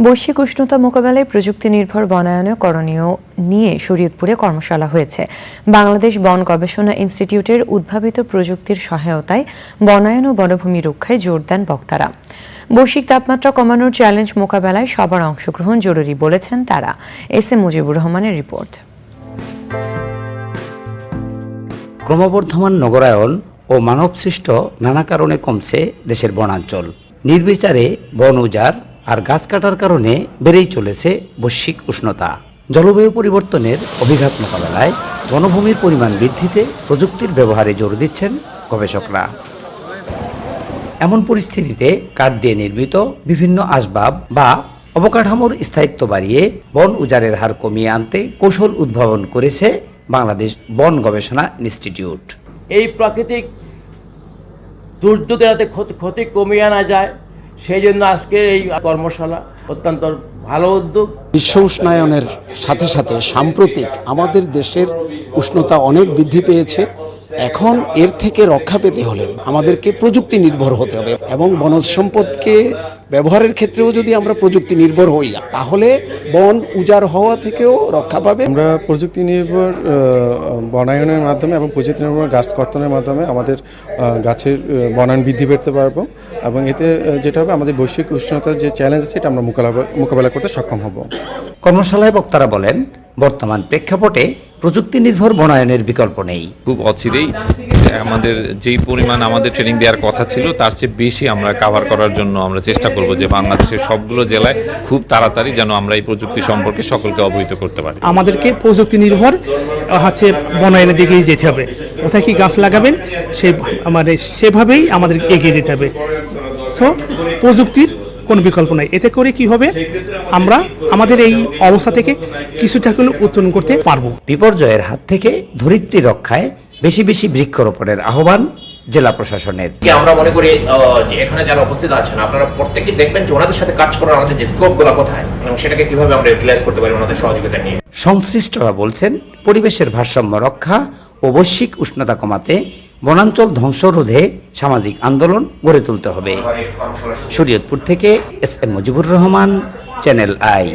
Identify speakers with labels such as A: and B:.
A: বৈশ্বিক উষ্ণতা মোকাবেলায় প্রযুক্তি নির্ভর বনায়নে করণীয় নিয়ে শরীয়তপুরে কর্মশালা হয়েছে। বাংলাদেশ বন গবেষণা ইনস্টিটিউটের উদ্ভাবিত প্রযুক্তির সহায়তায় বনায়ন ও বনভূমি রক্ষায় জোর দেন বক্তারা। বৈশ্বিক তাপমাত্রা কমানোর চ্যালেঞ্জ মোকাবেলায় সবার অংশগ্রহণ জরুরি বলেছেন তারা। এস এম মুজিবুর রহমানের রিপোর্ট।
B: ক্রমবর্ধমান নগরায়ন ও মানবসৃষ্ট নানা কারণে কমছে দেশের বনাঞ্চল। নির্বিচারে বন উজাড় আর গাছ কাটার কারণে বেড়েই চলেছে বৈশ্বিক উষ্ণতা। জলবায়ু পরিবর্তনের অভিঘাত মোকাবেলায় বনভূমির পরিমাণ বৃদ্ধিতে প্রযুক্তির ব্যবহারে জোর দিচ্ছেন গবেষকরা। এমন পরিস্থিতিতে কাঠ দিয়ে নির্মিত বিভিন্ন আসবাব বা অবকাঠামোর স্থায়িত্ব বাড়িয়ে বন উজাড়ের হার কমিয়ে আনতে কৌশল উদ্ভাবন করেছে বাংলাদেশ বন গবেষণা ইনস্টিটিউট।
C: এই প্রাকৃতিক দুর্যোগের ক্ষতি ক্ষতি কমিয়ে আনা যায় সেই জন্য আজকে এই কর্মশালা অত্যন্ত ভালো উদ্যোগ।
D: বিশ্ব উষ্ণায়নের সাথে সাথে সাম্প্রতিক আমাদের দেশের উষ্ণতা অনেক বৃদ্ধি পেয়েছে। এখন এর থেকে রক্ষা পেতে হলে আমাদেরকে প্রযুক্তি নির্ভর হতে হবে এবং বনজ সম্পদকে ব্যবহারের ক্ষেত্রেও যদি আমরা প্রযুক্তি নির্ভর হই তাহলে বন উজাড় হওয়া থেকেও রক্ষা পাবে।
E: আমরা প্রযুক্তি নির্ভর বনায়নের মাধ্যমে এবং প্রযুক্তি নির্ভর গাছ কর্তনের মাধ্যমে আমাদের গাছের বনায়ন বৃদ্ধি পেতে পারব এবং এতে যেটা হবে আমাদের বৈশ্বিক উষ্ণতার যে চ্যালেঞ্জ আছে এটা আমরা মোকাবেলা মোকাবেলা করতে সক্ষম হব।
B: কর্মশালায় বক্তারা বলেন বর্তমান প্রেক্ষাপটে প্রযুক্তি নির্ভর বনায়নের বিকল্প নেই।
F: খুব অচিরেই আমাদের যেই পরিমাণ আমাদের ট্রেনিং দেওয়ার কথা ছিল তার চেয়ে বেশি আমরা কাভার করার জন্য আমরা চেষ্টা করব যে বাংলাদেশের সবগুলো জেলায় খুব তাড়াতাড়ি যেন আমরা এই প্রযুক্তি সম্পর্কে সকলকে অবহিত করতে পারি।
G: আমাদেরকে প্রযুক্তি নির্ভর হচ্ছে বনায়নের দিকেই যেতে হবে। কোথায় কি গাছ লাগাবেন সে মানে সেভাবেই আমাদের এগিয়ে যেতে হবে। সো প্রযুক্তির কোনো বিকল্প নাই। এতে করে কি হবে? আমরা আমাদের এই অবস্থা থেকে কিছুটা হলেও উত্তরণ করতে পারব।
B: বিপর্যয়ের হাত থেকে ধরিত্রী রক্ষায় বেশি বেশি বৃক্ষরোপণের আহ্বান জেলা প্রশাসনের।
H: আমরা মনে করি যে এখানে যারা উপস্থিত আছেন আপনারা প্রত্যেকেই দেখবেন যে ওনাদের সাথে কাজ করার আমাদের যে স্কোপগুলো কোথায় এবং সেটাকে কীভাবে আমরা ইউটিলাইজ করতে পারি ওনাদের সহযোগিতা নিয়ে।
B: সংশ্লিষ্টরা বলছেন পরিবেশের ভারসাম্য রক্ষা ও বৈশ্বিক উষ্ণতা কমাতে বনাঞ্চল ধ্বংস রোধে সামাজিক আন্দোলন গড়ে তুলতে হবে। শরীয়তপুর থেকে S M Mujibur Rahman channel I.